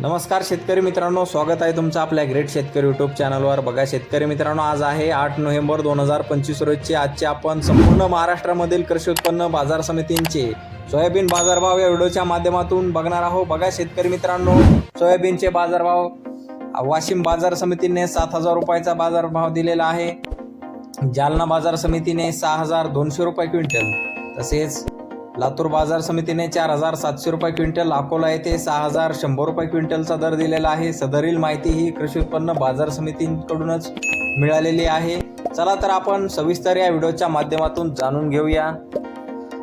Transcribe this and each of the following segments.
नमस्कार शेतकरी मित्रांनो स्वागत आहे तुमचं आपल्या ग्रेट शेतकरी युट्यूब चॅनलवर बघा शेतकरी मित्रांनो आज आहे आठ नोव्हेंबर दोन हजार पंचवीस रोजचे आजचे आपण संपूर्ण महाराष्ट्रामधील कृषी उत्पन्न बाजार समितींचे सोयाबीन बाजारभाव या व्हिडिओच्या माध्यमातून बघणार आहोत. बघा शेतकरी मित्रांनो सोयाबीनचे बाजारभाव. वाशिम बाजार समितीने सात हजार रुपयाचा बाजारभाव दिलेला आहे. जालना बाजार समितीने सहा हजार दोनशे रुपये क्विंटल. तसेच लातूर बाजार समितीने चार हजार सातशे रुपये क्विंटल अकोला येथे सहा हजार शंभर रुपये क्विंटलचा दर दिलेला आहे. सदरील माहिती ही कृषी उत्पन्न बाजार समितींकडूनच मिळालेली आहे. चला तर आपण सविस्तर या व्हिडिओच्या माध्यमातून जाणून घेऊया.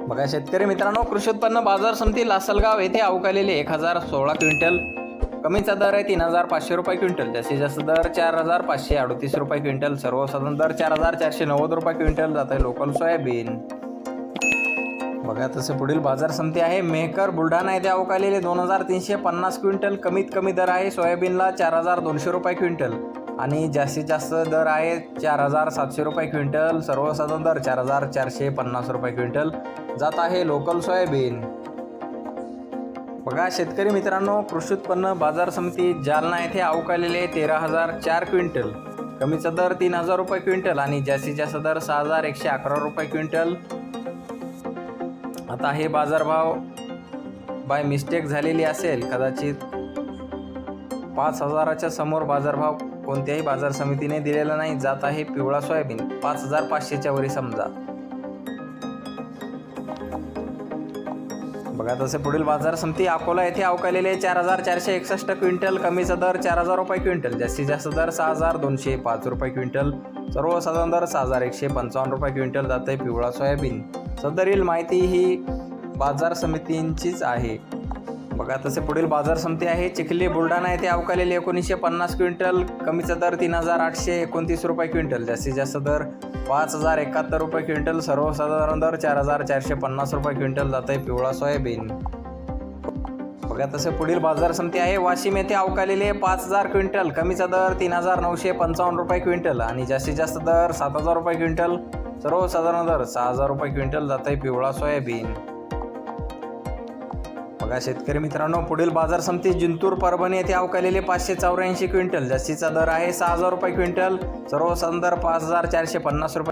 बघा शेतकरी मित्रांनो कृषी उत्पन्न बाजार समिती लासलगाव येथे अवकालेले एक हजार सोळा क्विंटल. कमीचा दर आहे तीन हजार पाचशे रुपये क्विंटल. जास्तीत जास्त दर चार हजार पाचशे अडतीस रुपये क्विंटल. सर्वसाधारण दर चार हजार चारशे नव्वद रुपये क्विंटल. जात आहे लोकल सोयाबीन. बघा तसं पुढील बाजार समिती आहे. मेहकर बुलढाणा येथे अवकालेले दोन हजार तीनशे पन्नास क्विंटल कमीत कमी दर आहे. सोयाबीनला चार हजार दोनशे रुपये क्विंटल आणि जास्तीत जास्त दर आहे चार हजार सातशे रुपये क्विंटल. सर्वसाधारण दर चार हजार चारशे पन्नास रुपये क्विंटल. जात आहे लोकल सोयाबीन. बघा शेतकरी मित्रांनो कृषी उत्पन्न बाजार समिती जालना येथे अवकालेले तेरा हजार चार क्विंटल. कमीचा दर तीन हजार रुपये क्विंटल आणि जास्तीत जास्त दर सहा हजार एकशे अकरा रुपये क्विंटल. आता हे बाजारभाव बाय मिस्टेक झालेली असेल कदाचित पाच हजाराच्या समोर बाजारभाव कोणत्याही बाजार समितीने दिलेला नाही जात आहे पिवळा सोयाबीन पाच हजार पाचशेच्या वरी समजा. बघा तसे पुढील बाजार समिती अकोला येथे अवकालेले चार हजार चारशे एकसष्ट क्विंटल कमीचा दर चार हजार रुपये क्विंटल जास्तीत जास्त दर सहा हजार दोनशे पाच रुपये क्विंटल सर्वसाधारण दर सहा हजार एकशे पंचावन्न रुपये क्विंटल जात आहे पिवळा सोयाबीन. सदरील माहिती ही बाजार समितींचीच आहे. बघा तसे पुढील बाजार समिती आहे. चिखली बुलढाणा येथे अवकालेले एकोणीसशे पन्नास क्विंटल कमीचा दर तीन हजार आठशे एकोणतीस रुपये क्विंटल जास्तीत जास्त दर पाच हजार एकाहत्तर रुपये क्विंटल सर्वसाधारण दर चार हजार चारशे पन्नास रुपये क्विंटल जात आहे पिवळा सोयाबीन. बघा तसे पुढील बाजार समिती आहे. वाशिम येथे अवकालेले पाच हजार क्विंटल कमीचा दर तीन हजार नऊशे पंचावन्न रुपये क्विंटल आणि जास्तीत जास्त दर सात हजार रुपये क्विंटल. सर्वसाधारण दर सहा हजार रुपये क्विंटल जात आहे पिवळा सोयाबीन. बघा शेतकरी मित्रांनो पुढील बाजार समिती जिंतूर परभणी येथे अवकालेले पाचशे चौऱ्याऐंशी क्विंटल. जास्तीचा दर आहे सहा हजार रुपये क्विंटल. सर्वसाधारण दर पाच हजार चारशे पन्नास रुपये.